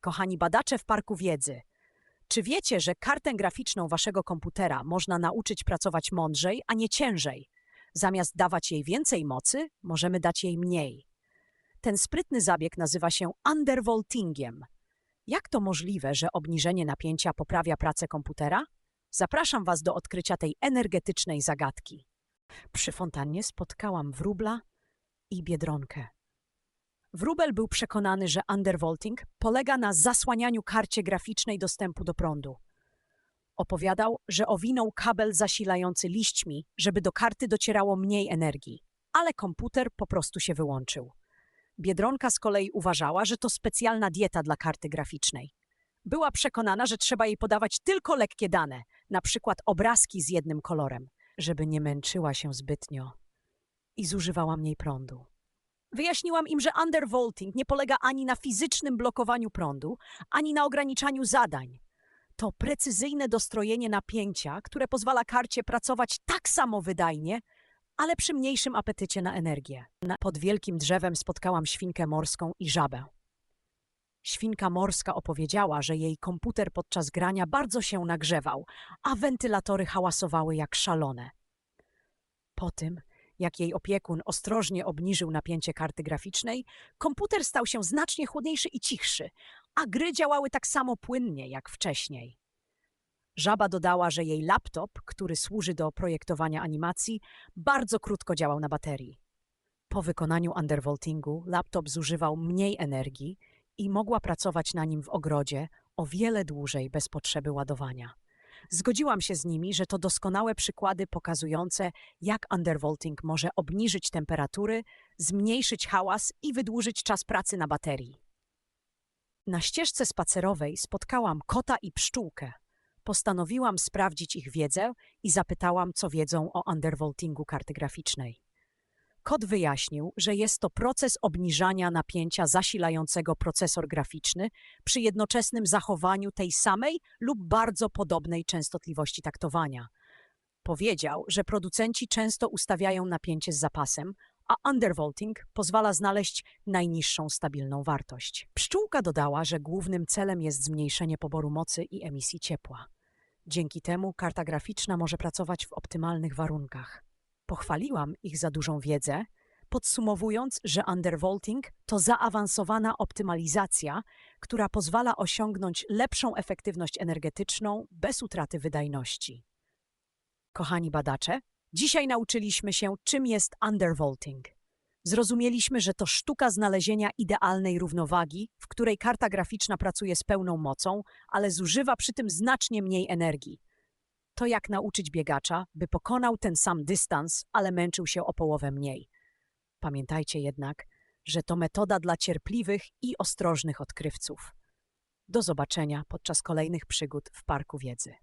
Kochani badacze w Parku Wiedzy. Czy wiecie, że kartę graficzną waszego komputera można nauczyć pracować mądrzej, a nie ciężej? Zamiast dawać jej więcej mocy, możemy dać jej mniej. Ten sprytny zabieg nazywa się undervoltingiem. Jak to możliwe, że obniżenie napięcia poprawia pracę komputera? Zapraszam was do odkrycia tej energetycznej zagadki. Przy fontannie spotkałam wróbla i biedronkę. Wróbel był przekonany, że undervolting polega na zasłanianiu karcie graficznej dostępu do prądu. Opowiadał, że owinął kabel zasilający liśćmi, żeby do karty docierało mniej energii, ale komputer po prostu się wyłączył. Biedronka z kolei uważała, że to specjalna dieta dla karty graficznej. Była przekonana, że trzeba jej podawać tylko lekkie dane, na przykład obrazki z jednym kolorem, żeby nie męczyła się zbytnio i zużywała mniej prądu. Wyjaśniłam im, że undervolting nie polega ani na fizycznym blokowaniu prądu, ani na ograniczaniu zadań. To precyzyjne dostrojenie napięcia, które pozwala karcie pracować tak samo wydajnie, ale przy mniejszym apetycie na energię. Pod wielkim drzewem spotkałam świnkę morską i żabę. Świnka morska opowiedziała, że jej komputer podczas grania bardzo się nagrzewał, a wentylatory hałasowały jak szalone. Po tym, jak jej opiekun ostrożnie obniżył napięcie karty graficznej, komputer stał się znacznie chłodniejszy i cichszy, a gry działały tak samo płynnie jak wcześniej. Żaba dodała, że jej laptop, który służy do projektowania animacji, bardzo krótko działał na baterii. Po wykonaniu undervoltingu laptop zużywał mniej energii i mogła pracować na nim w ogrodzie o wiele dłużej bez potrzeby ładowania. Zgodziłam się z nimi, że to doskonałe przykłady pokazujące, jak undervolting może obniżyć temperatury, zmniejszyć hałas i wydłużyć czas pracy na baterii. Na ścieżce spacerowej spotkałam kota i pszczółkę. Postanowiłam sprawdzić ich wiedzę i zapytałam, co wiedzą o undervoltingu karty graficznej. Kot wyjaśnił, że jest to proces obniżania napięcia zasilającego procesor graficzny przy jednoczesnym zachowaniu tej samej lub bardzo podobnej częstotliwości taktowania. Powiedział, że producenci często ustawiają napięcie z zapasem, a undervolting pozwala znaleźć najniższą stabilną wartość. Pszczółka dodała, że głównym celem jest zmniejszenie poboru mocy i emisji ciepła. Dzięki temu karta graficzna może pracować w optymalnych warunkach. Pochwaliłam ich za dużą wiedzę, podsumowując, że undervolting to zaawansowana optymalizacja, która pozwala osiągnąć lepszą efektywność energetyczną bez utraty wydajności. Kochani badacze, dzisiaj nauczyliśmy się, czym jest undervolting. Zrozumieliśmy, że to sztuka znalezienia idealnej równowagi, w której karta graficzna pracuje z pełną mocą, ale zużywa przy tym znacznie mniej energii. To jak nauczyć biegacza, by pokonał ten sam dystans, ale męczył się o połowę mniej. Pamiętajcie jednak, że to metoda dla cierpliwych i ostrożnych odkrywców. Do zobaczenia podczas kolejnych przygód w Parku Wiedzy.